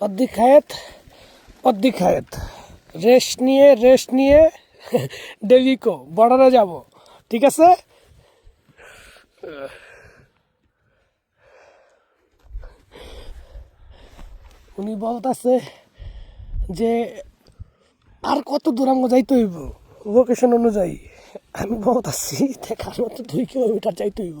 অর্ধেক খায়েত অর্ধেক খায়েত রেস্ট নিয়ে রেস্ট নিয়ে ডেভিকো বর্ডারে যাব, ঠিক আছে? উনি বলতেছে যে, আর কত দূরাঙ্গ যাইতে হইব? লোকেশন অনুযায়ী। আমি বলতেছি, দেখার মতো দুই কিলোমিটার যাইতে হইব।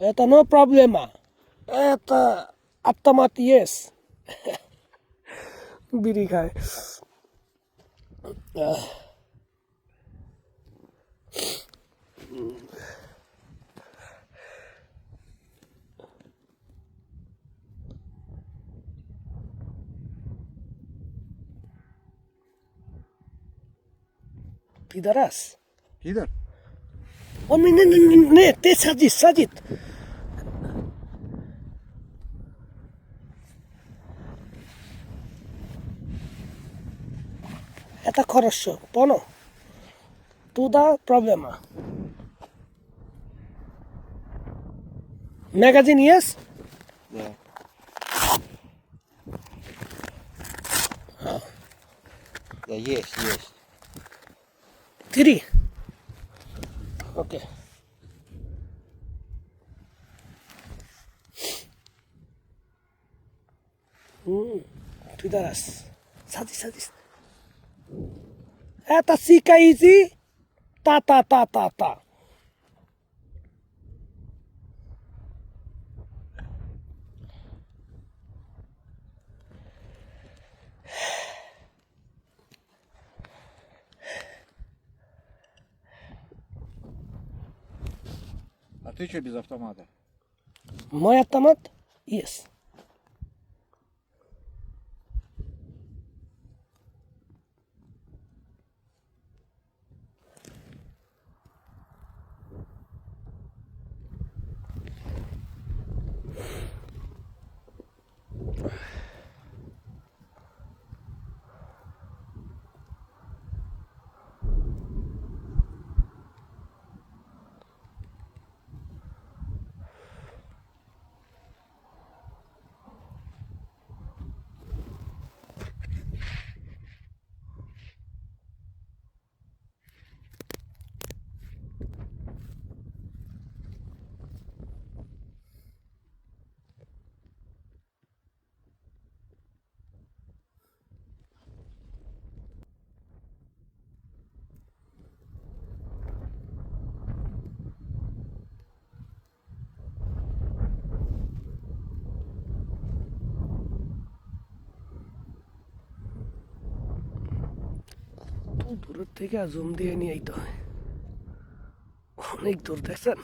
Это no проблема. Это автомат есть. বিড়ি খায় আহ। Пидорас. Пидор? Он не, не, не, не, ты садись, садись. এত খরস্য পনো to the problem magazine yes yes yes three okay hmm তুই দাঁড়াস। সাজিস সাজিস। Это сика изи. Та-та-та-та-та. А ты что без автомата? Мой автомат есть. দূরের থেকে জুম দিয়ে নিয়ে আইতে হয়। অনেক দূর দেখছেন?